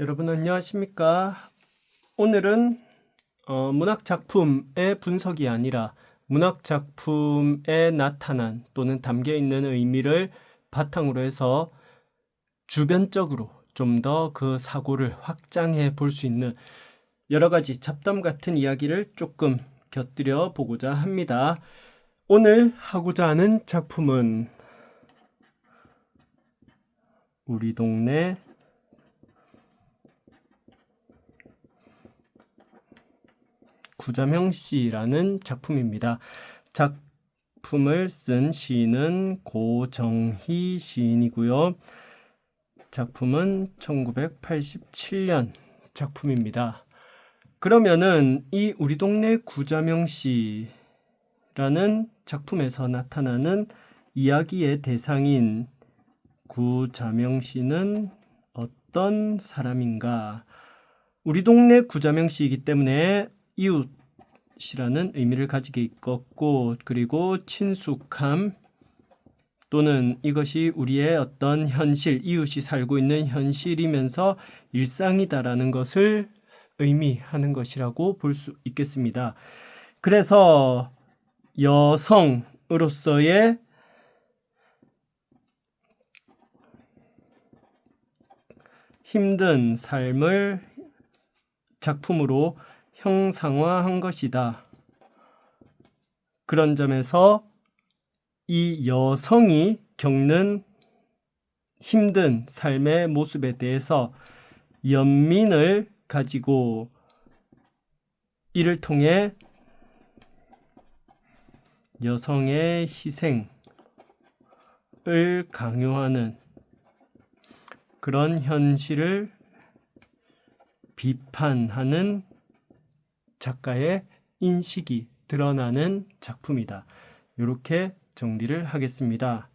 여러분 안녕하십니까? 오늘은 어, 문학 작품의 분석이 아니라 문학 작품에 나타난 또는 담겨 있는 의미를 바탕으로 해서 주변적으로 좀 더 그 사고를 확장해 볼 수 있는 여러 가지 잡담 같은 이야기를 조금 곁들여 보고자 합니다. 오늘 하고자 하는 작품은 우리 동네 구자명 씨라는 작품입니다. 작품을 쓴 시인은 고정희 시인이고요. 작품은 1987년 작품입니다. 그러면은 이 우리 동네 구자명 씨라는 작품에서 나타나는 이야기의 대상인 구자명 씨는 어떤 사람인가? 우리 동네 구자명 씨이기 때문에 이웃 이라는 의미를 가지게 있겠고 그리고 친숙함 또는 이것이 우리의 어떤 현실, 이웃이 살고 있는 현실이면서 일상이다라는 것을 의미하는 것이라고 볼 수 있겠습니다. 그래서 여성으로서의 힘든 삶을 작품으로 형상화한 것이다. 그런 점에서 이 여성이 겪는 힘든 삶의 모습에 대해서 연민을 가지고 이를 통해 여성의 희생을 강요하는 그런 현실을 비판하는 작가의 인식이 드러나는 작품이다. 이렇게 정리를 하겠습니다.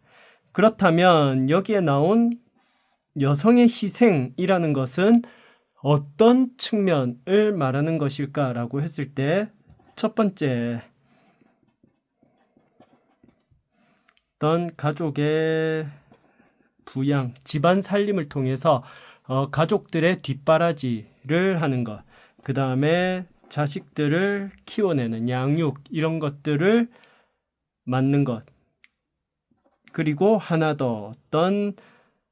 그렇다면 여기에 나온 여성의 희생이라는 것은 어떤 측면을 말하는 것일까라고 했을 때 첫 번째 어떤 가족의 부양, 집안 살림을 통해서 어, 가족들의 뒷바라지를 하는 것, 그 다음에 자식들을 키워내는 양육 이런 것들을 맞는 것 그리고 하나 더 어떤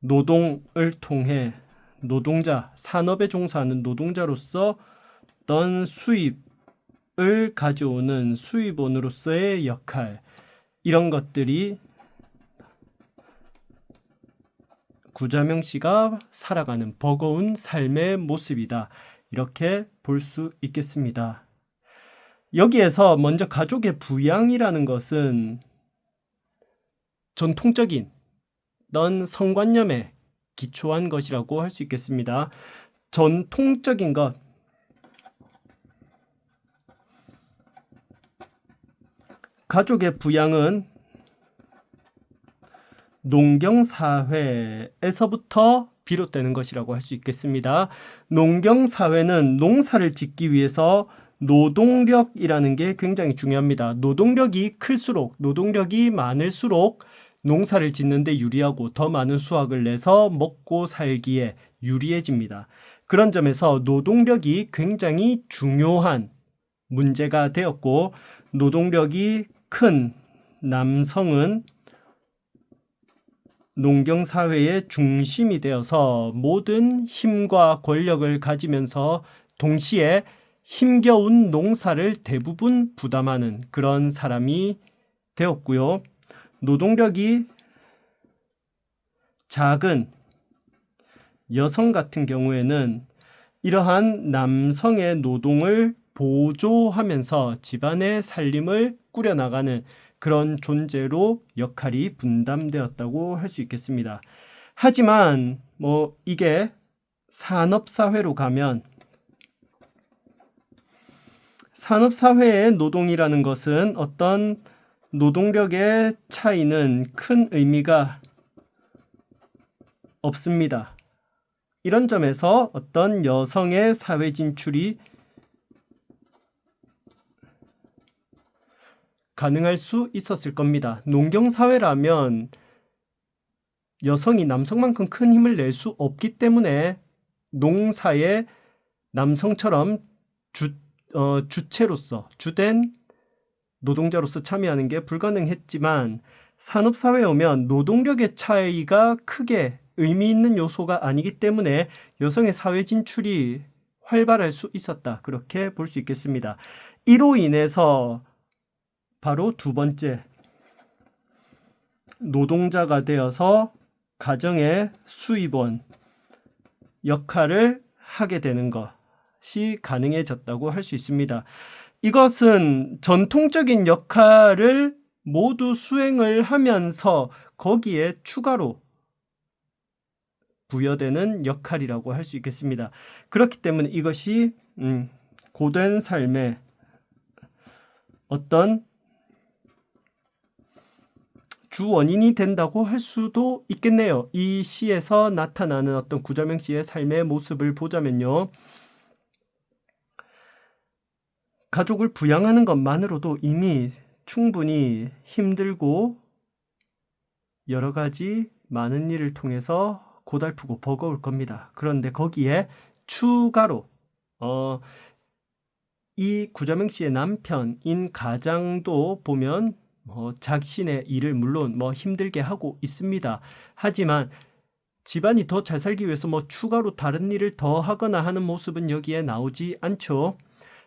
노동을 통해 노동자 산업에 종사하는 노동자로서 어떤 수입을 가져오는 수입원으로서의 역할 이런 것들이 구자명 씨가 살아가는 버거운 삶의 모습이다. 이렇게 볼 수 있겠습니다. 여기에서 먼저 가족의 부양이라는 것은 전통적인 넌 성관념에 기초한 것이라고 할 수 있겠습니다. 전통적인 것. 가족의 부양은 농경 사회에서부터 비롯되는 것이라고 할 수 있겠습니다. 농경 사회는 농사를 짓기 위해서 노동력이라는 게 굉장히 중요합니다. 노동력이 클수록 노동력이 많을수록 농사를 짓는데 유리하고 더 많은 수확을 내서 먹고 살기에 유리해집니다. 그런 점에서 노동력이 굉장히 중요한 문제가 되었고 노동력이 큰 남성은 농경 사회의 중심이 되어서 모든 힘과 권력을 가지면서 동시에 힘겨운 농사를 대부분 부담하는 그런 사람이 되었고요. 노동력이 작은 여성 같은 경우에는 이러한 남성의 노동을 보조하면서 집안의 살림을 꾸려나가는 그런 존재로 역할이 분담되었다고 할 수 있겠습니다. 하지만 뭐 이게 산업 사회로 가면 산업 사회의 노동이라는 것은 어떤 노동력의 차이는 큰 의미가 없습니다. 이런 점에서 어떤 여성의 사회 진출이 가능할 수 있었을 겁니다. 농경 사회라면 여성이 남성만큼 큰 힘을 낼 수 없기 때문에 농사에 남성처럼 주, 어, 주체로서 주된 노동자로서 참여하는 게 불가능했지만 산업사회에 오면 노동력의 차이가 크게 의미 있는 요소가 아니기 때문에 여성의 사회 진출이 활발할 수 있었다. 그렇게 볼 수 있겠습니다. 이로 인해서 바로 두 번째 노동자가 되어서 가정의 수입원 역할을 하게 되는 것이 가능해졌다고 할 수 있습니다. 이것은 전통적인 역할을 모두 수행을 하면서 거기에 추가로 부여되는 역할이라고 할 수 있겠습니다. 그렇기 때문에 이것이 음, 고된 삶의 어떤 주 원인이 된다고 할 수도 있겠네요. 이 시에서 나타나는 어떤 구자명 씨의 삶의 모습을 보자면요. 가족을 부양하는 것만으로도 이미 충분히 힘들고 여러 가지 많은 일을 통해서 고달프고 버거울 겁니다. 그런데 거기에 추가로 어, 이 구자명 씨의 남편인 가장도 보면 뭐 자신의 일을 물론 뭐 힘들게 하고 있습니다. 하지만 집안이 더 잘 살기 위해서 뭐 추가로 다른 일을 더 하거나 하는 모습은 여기에 나오지 않죠.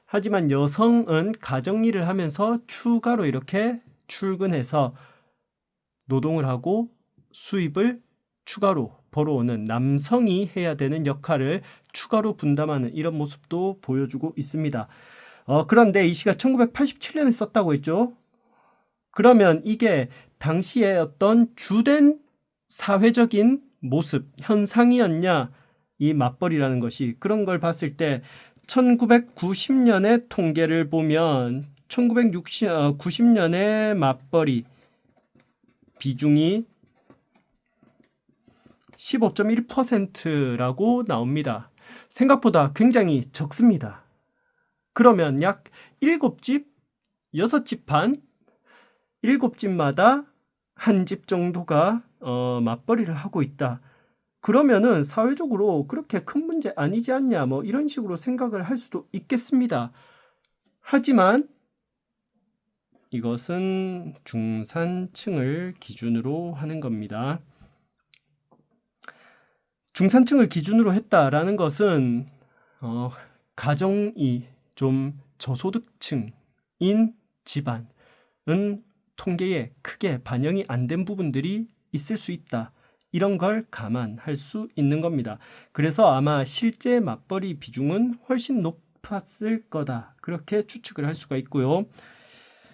하지만 여성은 가정 일을 하면서 추가로 이렇게 출근해서 노동을 하고 수입을 추가로 벌어오는 남성이 해야 되는 역할을 추가로 분담하는 이런 모습도 보여주고 있습니다. 어, 그런데 이 시가 1987년에 썼다고 했죠. 그러면 이게 당시의 어떤 주된 사회적인 모습, 현상이었냐, 이 맞벌이라는 것이 그런 걸 봤을 때 1990년의 통계를 보면 1990년의 맞벌이 비중이 15.1%라고 나옵니다. 생각보다 굉장히 적습니다. 그러면 약 7집, 6집 반, 7집마다 한 집 정도가 어, 맞벌이를 하고 있다. 그러면은 사회적으로 그렇게 큰 문제 아니지 않냐, 뭐 이런 식으로 생각을 할 수도 있겠습니다. 하지만 이것은 중산층을 기준으로 하는 겁니다. 중산층을 기준으로 했다라는 것은 어, 가정이 좀 저소득층인 집안은 통계에 크게 반영이 안 된 부분들이 있을 수 있다. 이런 걸 감안할 수 있는 겁니다. 그래서 아마 실제 맞벌이 비중은 훨씬 높았을 거다. 그렇게 추측을 할 수가 있고요.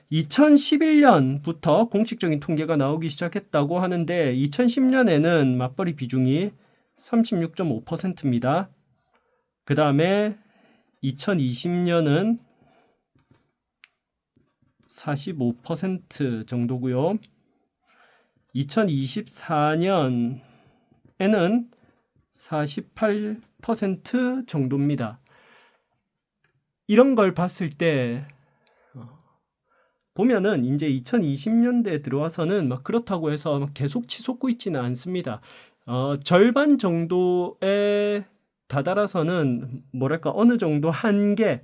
2011년부터 공식적인 통계가 나오기 시작했다고 하는데 2010년에는 맞벌이 비중이 36.5%입니다. 그 다음에 2020년은 45% 정도고요. 2024년에는 48% 정도입니다. 이런 걸 봤을 때 어, 보면은 이제 2020년대에 들어와서는 막 그렇다고 해서 막 계속 치솟고 있지는 않습니다. 어, 절반 정도에 다다라서는 뭐랄까 어느 정도 한계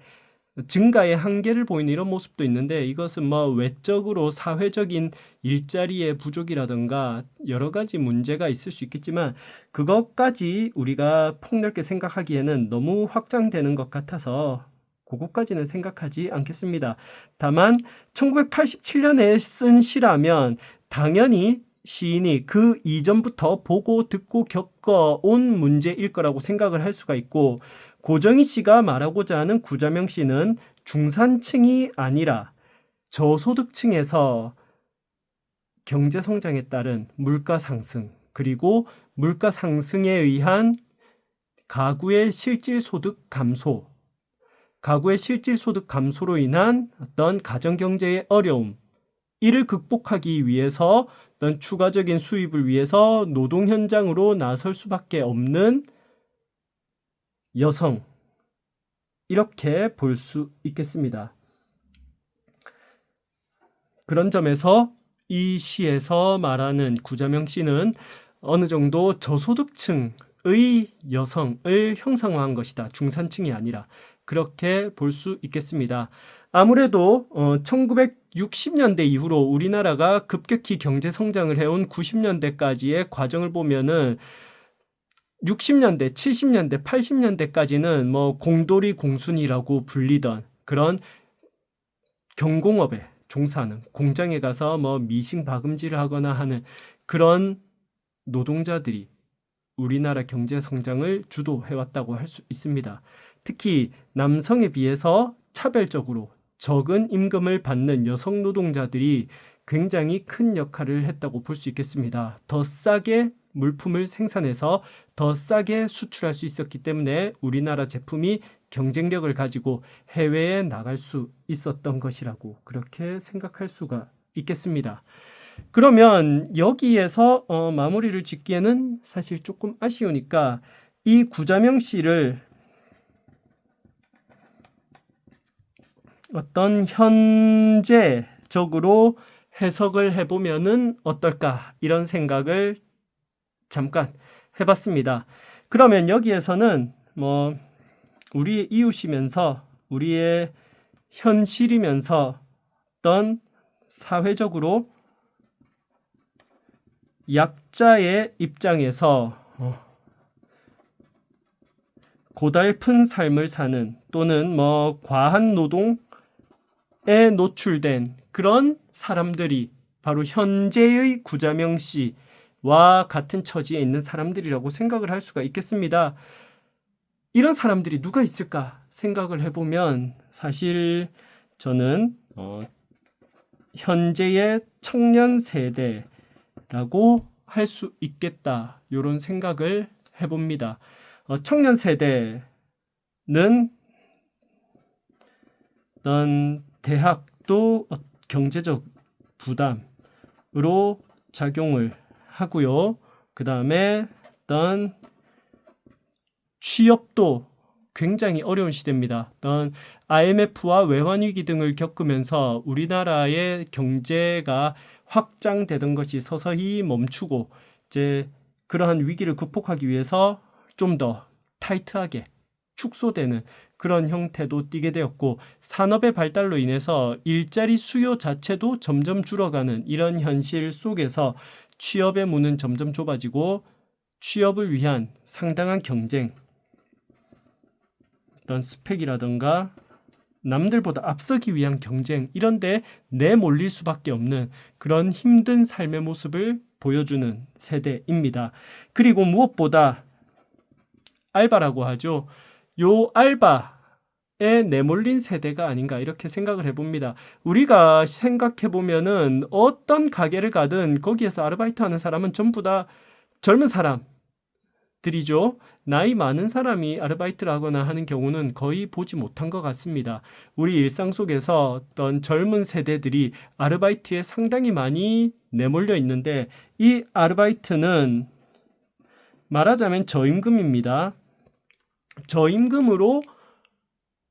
증가의 한계를 보이는 이런 모습도 있는데 이것은 뭐 외적으로 사회적인 일자리의 부족이라든가 여러 가지 문제가 있을 수 있겠지만 그것까지 우리가 폭넓게 생각하기에는 너무 확장되는 것 같아서 그것까지는 생각하지 않겠습니다. 다만 1987년에 쓴 시라면 당연히 시인이 그 이전부터 보고 듣고 겪어온 문제일 거라고 생각을 할 수가 있고 고정희 씨가 말하고자 하는 구자명 씨는 중산층이 아니라 저소득층에서 경제 성장에 따른 물가 상승 그리고 물가 상승에 의한 가구의 실질 소득 감소 가구의 실질 소득 감소로 인한 어떤 가정 경제의 어려움 이를 극복하기 위해서 어떤 추가적인 수입을 위해서 노동 현장으로 나설 수밖에 없는 여성 이렇게 볼 수 있겠습니다. 그런 점에서 이 시에서 말하는 구자명 씨는 어느 정도 저소득층 여성을 형상화한 것이다. 중산층이 아니라 그렇게 볼 수 있겠습니다. 아무래도 어, 1960년대 이후로 우리나라가 급격히 경제 성장을 해온 90년대까지의 과정을 보면은 60년대, 70년대, 80년대까지는 뭐 공돌이 공순이라고 불리던 그런 경공업에 종사하는 공장에 가서 뭐 미싱 박음질을 하거나 하는 그런 노동자들이 우리나라 경제 성장을 주도해 왔다고 할 수 있습니다. 특히 남성에 비해서 차별적으로 적은 임금을 받는 여성 노동자들이 굉장히 큰 역할을 했다고 볼 수 있겠습니다. 더 싸게 물품을 생산해서 더 싸게 수출할 수 있었기 때문에 우리나라 제품이 경쟁력을 가지고 해외에 나갈 수 있었던 것이라고 그렇게 생각할 수가 있겠습니다. 그러면 여기에서 어, 마무리를 짓기에는 사실 조금 아쉬우니까 이 구자명 씨를 어떤 현재적으로 해석을 해보면은 어떨까 이런 생각을 잠깐 해봤습니다. 그러면 여기에서는 뭐 우리의 이웃이면서 우리의 현실이면서 어떤 사회적으로 약자의 입장에서 어, 고달픈 삶을 사는 또는 뭐 과한 노동에 노출된 그런 사람들이 바로 현재의 구자명 씨 와 같은 처지에 있는 사람들이라고 생각을 할 수가 있겠습니다. 이런 사람들이 누가 있을까 생각을 해보면 사실 저는 어, 현재의 청년 세대라고 할 수 있겠다 이런 생각을 해봅니다. 어, 청년 세대는 어떤 대학도 어, 경제적 부담으로 작용을 하고요. 그 다음에 어떤 취업도 굉장히 어려운 시대입니다. 어떤 IMF와 외환위기 등을 겪으면서 우리나라의 경제가 확장되던 것이 서서히 멈추고 이제 그러한 위기를 극복하기 위해서 좀 더 타이트하게 축소되는 그런 형태도 띠게 되었고 산업의 발달로 인해서 일자리 수요 자체도 점점 줄어가는 이런 현실 속에서 취업의 문은 점점 좁아지고 취업을 위한 상당한 경쟁 어떤 스펙이라든가 남들보다 앞서기 위한 경쟁 이런데 내몰릴 수밖에 없는 그런 힘든 삶의 모습을 보여주는 세대입니다. 그리고 무엇보다 알바라고 하죠. 요 알바에 내몰린 세대가 아닌가 이렇게 생각을 해봅니다. 우리가 생각해 보면은 어떤 가게를 가든 거기에서 아르바이트 하는 사람은 전부 다 젊은 사람들이죠. 나이 많은 사람이 아르바이트를 하거나 하는 경우는 거의 보지 못한 것 같습니다. 우리 일상 속에서 어떤 젊은 세대들이 아르바이트에 상당히 많이 내몰려 있는데 이 아르바이트는 말하자면 저임금입니다. 저임금으로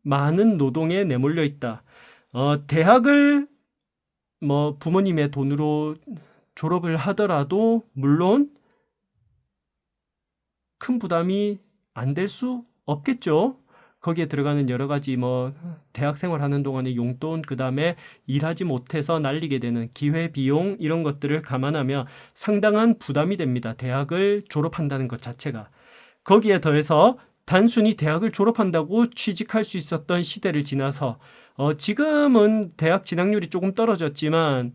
많은 노동에 내몰려 있다. 어, 대학을 뭐 부모님의 돈으로 졸업을 하더라도 물론 큰 부담이 안 될 수 없겠죠. 거기에 들어가는 여러 가지 뭐 대학 생활하는 동안의 용돈 그다음에 일하지 못해서 날리게 되는 기회 비용 이런 것들을 감안하면 상당한 부담이 됩니다. 대학을 졸업한다는 것 자체가 거기에 더해서 단순히 대학을 졸업한다고 취직할 수 있었던 시대를 지나서 어 지금은 대학 진학률이 조금 떨어졌지만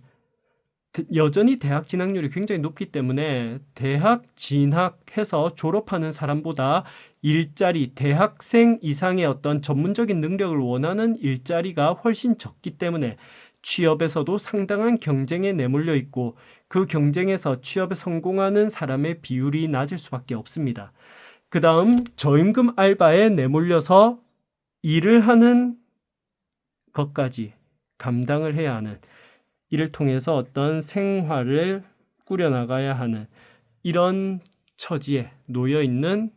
여전히 대학 진학률이 굉장히 높기 때문에 대학 진학해서 졸업하는 사람보다 일자리, 대학생 이상의 어떤 전문적인 능력을 원하는 일자리가 훨씬 적기 때문에 취업에서도 상당한 경쟁에 내몰려 있고 그 경쟁에서 취업에 성공하는 사람의 비율이 낮을 수밖에 없습니다. 그 다음 저임금 알바에 내몰려서 일을 하는 것까지 감당을 해야 하는 이를 통해서 어떤 생활을 꾸려나가야 하는 이런 처지에 놓여 있는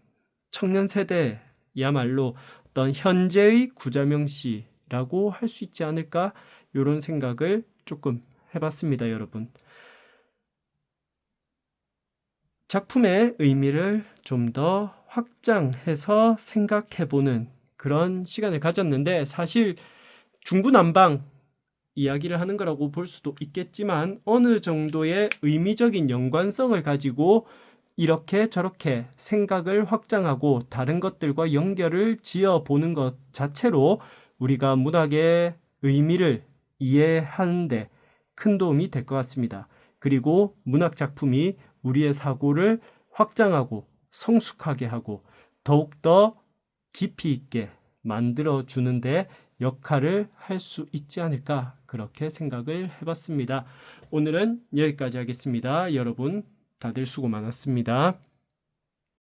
청년 세대야말로 어떤 현재의 구자명 씨라고 할 수 있지 않을까 이런 생각을 조금 해봤습니다, 여러분. 작품의 의미를 좀더 확장해서 생각해보는 그런 시간을 가졌는데 사실 중구난방 이야기를 하는 거라고 볼 수도 있겠지만 어느 정도의 의미적인 연관성을 가지고 이렇게 저렇게 생각을 확장하고 다른 것들과 연결을 지어 보는 것 자체로 우리가 문학의 의미를 이해하는데 큰 도움이 될 것 같습니다. 그리고 문학 작품이 우리의 사고를 확장하고 성숙하게 하고 더욱더 깊이 있게 만들어 주는데 역할을 할 수 있지 않을까 그렇게 생각을 해봤습니다. 오늘은 여기까지 하겠습니다. 여러분 다들 수고 많았습니다.